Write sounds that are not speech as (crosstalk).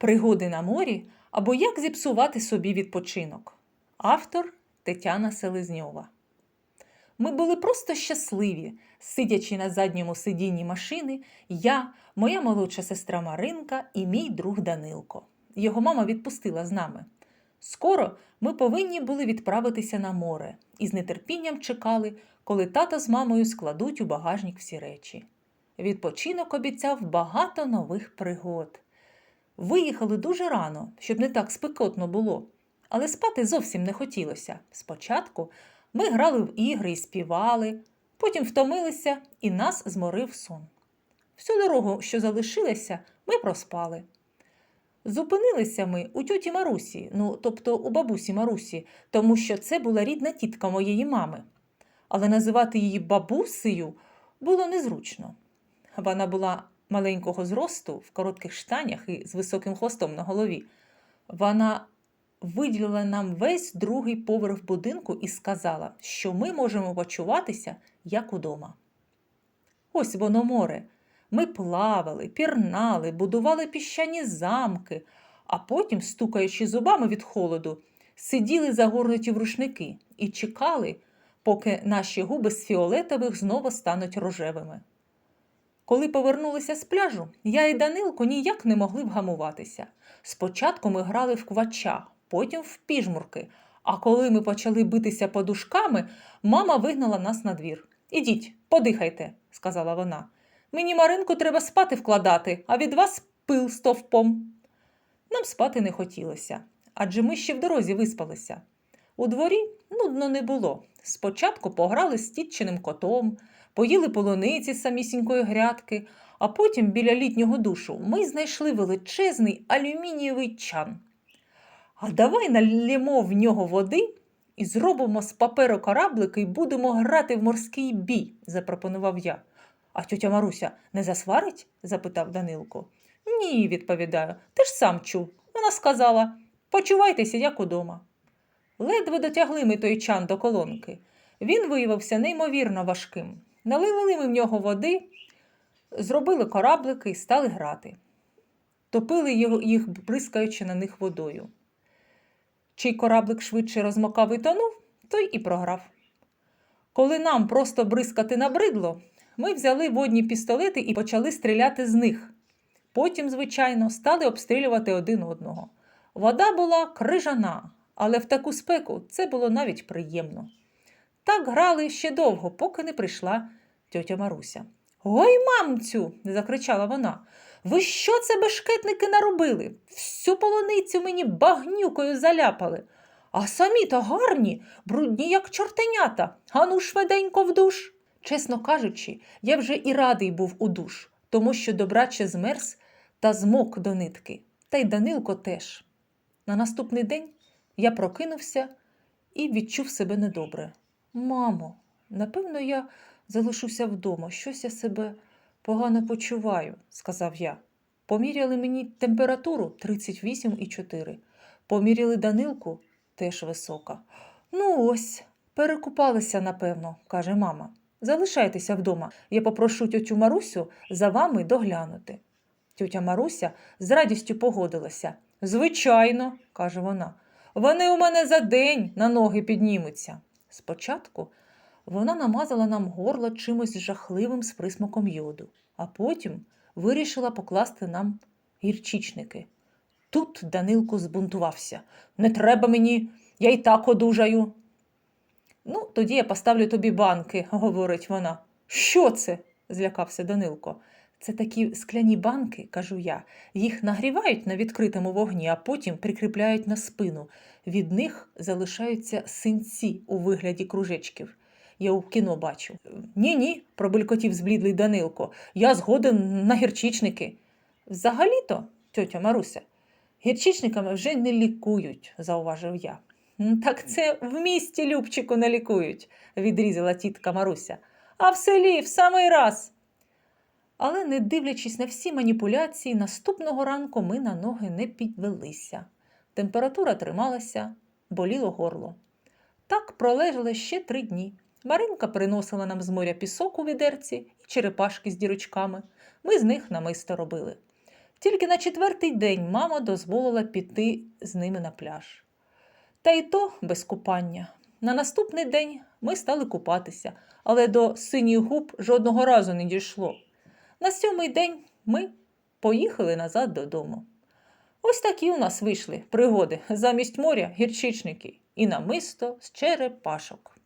Пригоди на морі або як зіпсувати собі відпочинок. Автор Тетяна Селезньова. Ми були просто щасливі, сидячи на задньому сидінні машини, я, моя молодша сестра Маринка і мій друг Данилко. Його мама відпустила з нами. Скоро ми повинні були відправитися на море і з нетерпінням чекали, коли тато з мамою складуть у багажник всі речі. Відпочинок обіцяв багато нових пригод. Виїхали дуже рано, щоб не так спекотно було, але спати зовсім не хотілося. Спочатку ми грали в ігри і співали, потім втомилися і нас зморив сон. Всю дорогу, що залишилася, ми проспали. Зупинилися ми у тьоті Марусі, ну тобто у бабусі Марусі, тому що це була рідна тітка моєї мами. Але називати її бабусею було незручно. Вона була маленького зросту, в коротких штанях і з високим хвостом на голові. Вона виділила нам весь другий поверх будинку і сказала, що ми можемо почуватися як удома. Ось воно море. Ми плавали, пірнали, будували піщані замки, а потім, стукаючи зубами від холоду, сиділи загорнуті в рушники і чекали, поки наші губи з фіолетових знову стануть рожевими. Коли повернулися з пляжу, я і Данилко ніяк не могли вгамуватися. Спочатку ми грали в квача, потім в піжмурки, а коли ми почали битися подушками, мама вигнала нас на двір. Ідіть, подихайте, сказала вона. Мені Маринку треба спати вкладати, а від вас пил стовпом. Нам спати не хотілося, адже ми ще в дорозі виспалися. У дворі нудно не було. Спочатку пограли з тітчиним котом, поїли полуниці з самісінької грядки, а потім біля літнього душу ми знайшли величезний алюмінієвий чан. А давай налємо в нього води і зробимо з паперу кораблики і будемо грати в морський бій, запропонував я. А тьотя Маруся не засварить? запитав Данилко. Ні, відповідаю, ти ж сам чув. Вона сказала почувайтеся, як удома. Ледве дотягли ми той чан до колонки. Він виявився неймовірно важким. Налили ми в нього води, зробили кораблики і стали грати. Топили їх, бризкаючи на них водою. Чий кораблик швидше розмокав і тонув, той і програв. Коли нам просто бризкати набридло, ми взяли водні пістолети і почали стріляти з них. Потім, звичайно, стали обстрілювати один одного. Вода була крижана, але в таку спеку це було навіть приємно. Так грали ще довго, поки не прийшла тьотя Маруся. Ой, мамцю, закричала вона. Ви що це бешкетники наробили? Всю полуницю мені багнюкою заляпали. А самі то гарні, брудні, як чортенята. Ану швиденько в душ. Чесно кажучи, я вже і радий був у душ, тому що добраче змерз та змок до нитки. Та й Данилко теж. На наступний день я прокинувся і відчув себе недобре. Мамо, напевно, я залишуся вдома. Щось я себе погано почуваю, сказав я. Поміряли мені температуру 38,4. Поміряли Данилку теж висока. Ну ось, перекупалися, напевно, каже мама. Залишайтеся вдома. Я попрошу тьотю Марусю за вами доглянути. Тьотя Маруся з радістю погодилася. Звичайно, каже вона. Вони у мене за день на ноги піднімуться. Спочатку вона намазала нам горло чимось жахливим з присмаком йоду, а потім вирішила покласти нам гірчичники. Тут Данилко збунтувався. Не треба мені, я й так одужаю. Ну, тоді я поставлю тобі банки, (laughs) говорить вона. Що це? злякався Данилко. Це такі скляні банки, кажу я. Їх нагрівають на відкритому вогні, а потім прикріпляють на спину. Від них залишаються синці у вигляді кружечків. Я у кіно бачу. Ні, ні, пробелькотів зблідлий Данилко. Я згоден на гірчичники. Взагалі-то, тьотя Маруся, гірчичниками вже не лікують, зауважив я. Так це в місті Любчику не лікують, відрізала тітка Маруся. А в селі в самий раз. Але, не дивлячись на всі маніпуляції, наступного ранку ми на ноги не підвелися. Температура трималася, боліло горло. Так пролежали ще три дні. Маринка приносила нам з моря пісок у відерці і черепашки з дірочками. Ми з них намисто робили. Тільки на четвертий день мама дозволила піти з ними на пляж. Та й то без купання. На наступний день ми стали купатися, але до синіх губ жодного разу не дійшло. На сьомий день ми поїхали назад додому. Ось такі у нас вийшли пригоди замість моря гірчичники і намисто з черепашок.